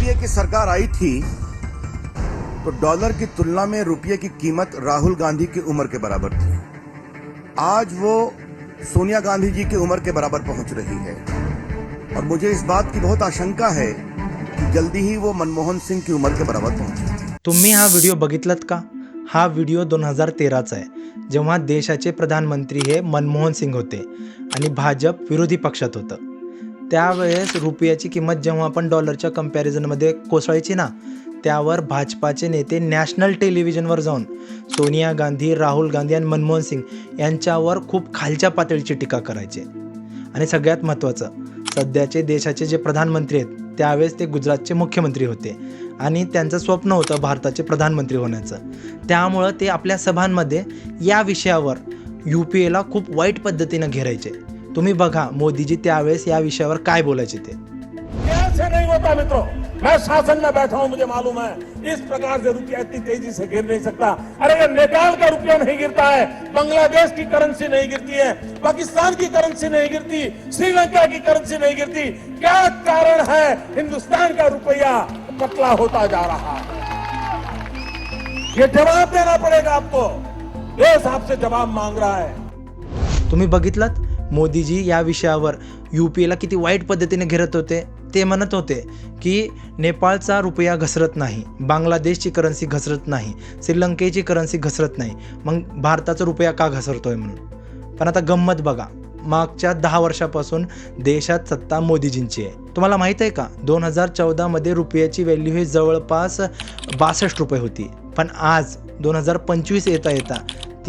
UPA की सरकार आई थी तो डॉलर की तुलना में रुपये की कीमत राहुल गांधी की उम्र के बराबर थी। आज वो सोनिया गांधी जी की उम्र के बराबर पहुँच रही है। और मुझे इस बात की बहुत आशंका है कि जल्दी ही वो मनमोहन सिंह की उम्र के बराबर पहुंचेगी तुम्ही हा व्हिडिओ बघितलात का? हा व्हिडिओ दोन हज़ार तेराचा आहे, जेव्हा देशाचे प्रधानमंत्री हे मनमोहन सिंग होते आणि भाजप विरोधी पक्षात होतं. त्यावेळेस रुपयाची किंमत जेव्हा आपण डॉलरच्या कम्पॅरिझनमध्ये कोसळायची ना त्यावर भाजपाचे नेते नॅशनल टेलिव्हिजनवर जाऊन सोनिया गांधी राहुल गांधी आणि मनमोहन सिंग यांच्यावर खूप खालच्या पातळीची टीका करायचे. आणि सगळ्यात महत्त्वाचं सध्याचे देशाचे जे प्रधानमंत्री आहेत त्यावेळेस ते गुजरातचे मुख्यमंत्री होते. आणि त्यांचं स्वप्न होतं भारताचे प्रधानमंत्री होण्याचं. त्यामुळं ते आपल्या सभांमध्ये या विषयावर यू पी एला खूप वाईट पद्धतीनं घेरायचे. तुम्ही बघा मोदीजी त्यावेळेस या विषयावर काय बोलायचे ते. नहीं होता मित्रों। मैं शासन में बैठा हूं मुझे मालूम है। इस प्रकार से रुपया इतनी तेजी से गिर नहीं सकता। अरे ये नेपाल का रुपया नहीं गिरता है। बांग्लादेश की करेंसी नहीं गिरती है। पाकिस्तान की करेंसी नहीं गिरती। श्रीलंका की करेंसी नहीं गिरती। क्या कारण है? हिंदुस्तान का रुपया पतला होता जा रहा है। ये जवाब देना पड़ेगा आपको। देश आपसे जवाब मांग रहा है। तुम्ही बघितलात? मोदीजी या विषयावर यू पी एला किती वाईट पद्धतीने घेरत होते ते म्हणत होते की नेपाळचा रुपया घसरत नाही बांगलादेशची करन्सी घसरत नाही श्रीलंकेची करन्सी घसरत नाही मग भारताचा रुपया का घसरतोय म्हणून? पण आता गंमत बघा मागच्या दहा वर्षापासून देशात सत्ता मोदीजींची आहे. तुम्हाला माहीत आहे का? दोन हजार चौदामध्ये रुपयाची व्हॅल्यू ही जवळपास बासष्ट रुपये होती. पण आज दोन हजार पंचवीस येता येता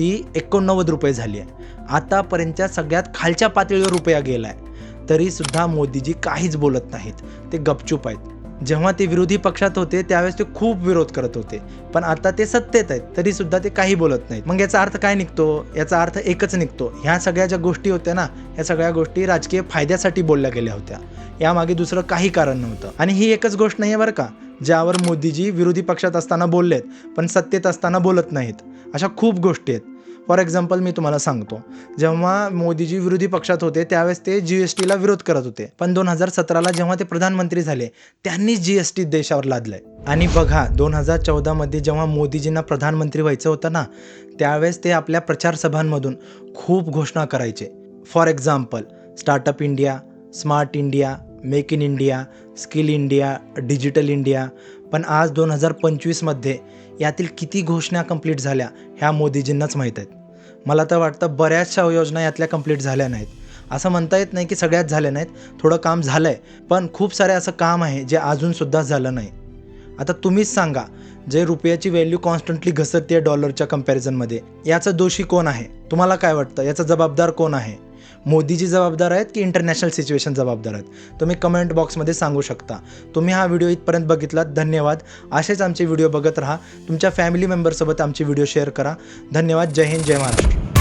ती एकोणनव्वद रुपये झाली आहे. आतापर्यंतच्या सगळ्यात खालच्या पातळीवर रुपया गेला आहे तरीसुद्धा मोदीजी काहीच बोलत नाहीत. ते गपचूप आहेत. जेव्हा ते विरोधी पक्षात होते त्यावेळेस ते खूप विरोध करत होते. पण आता ते सत्तेत आहेत तरीसुद्धा ते काही बोलत नाहीत. मग याचा अर्थ काय निघतो? याचा अर्थ एकच निघतो. ह्या सगळ्या ज्या गोष्टी होत्या ना ह्या सगळ्या गोष्टी राजकीय फायद्यासाठी बोलल्या गेल्या होत्या. यामागे दुसरं काही कारण नव्हतं. आणि ही एकच गोष्ट नाही आहे बरं का ज्यावर मोदीजी विरोधी पक्षात असताना बोललेत पण सत्तेत असताना बोलत नाहीत. अशा खूप गोष्टी आहेत. फॉर एक्झाम्पल मी तुम्हाला सांगतो. जेव्हा मोदीजी विरोधी पक्षात होते त्यावेळेस ते जी एस टीला विरोध करत होते. पण दोन हजार सतराला जेव्हा ते प्रधानमंत्री झाले त्यांनी जी एस टी देशावर लादलंय. आणि बघा दोन हजार चौदामध्ये जेव्हा मोदीजींना प्रधानमंत्री व्हायचं होतं ना त्यावेळेस ते आपल्या प्रचार सभांमधून खूप घोषणा करायचे. For example startup India smart India make in India skill India digital India पण आज दोन हजार पंचवीसमध्ये यातील किती घोषणा कंप्लीट झाल्या ह्या मोदीजींनाच माहीत आहेत. मला तर वाटतं बऱ्याचशा योजना यातल्या कंप्लीट झाल्या नाहीत. असं म्हणता येत नाही की सगळ्यात झाल्या नाहीत थोडं काम झालं आहे पण खूप सारे असं काम आहे जे अजूनसुद्धा झालं नाही. आता तुम्हीच सांगा जे रुपयाची व्हॅल्यू कॉन्स्टंटली घसरते डॉलरच्या कम्पॅरिझनमध्ये याचा दोषी कोण आहे? तुम्हाला काय वाटतं? याचा जबाबदार कोण आहे? मोदीजी जबाबदार आहेत की इंटरनॅशनल सिच्युएशन जबाबदार आहेत? तुम्ही कमेंट बॉक्समध्ये सांगू शकता. तुम्ही हा व्हिडिओ इथपर्यंत बघितलात. धन्यवाद. असेच आमचे व्हिडिओ बघत राहा. तुमच्या फॅमिली मेंबरसोबत आमचे व्हिडिओ शेअर करा. धन्यवाद. जय हिंद. जय महाराष्ट्र.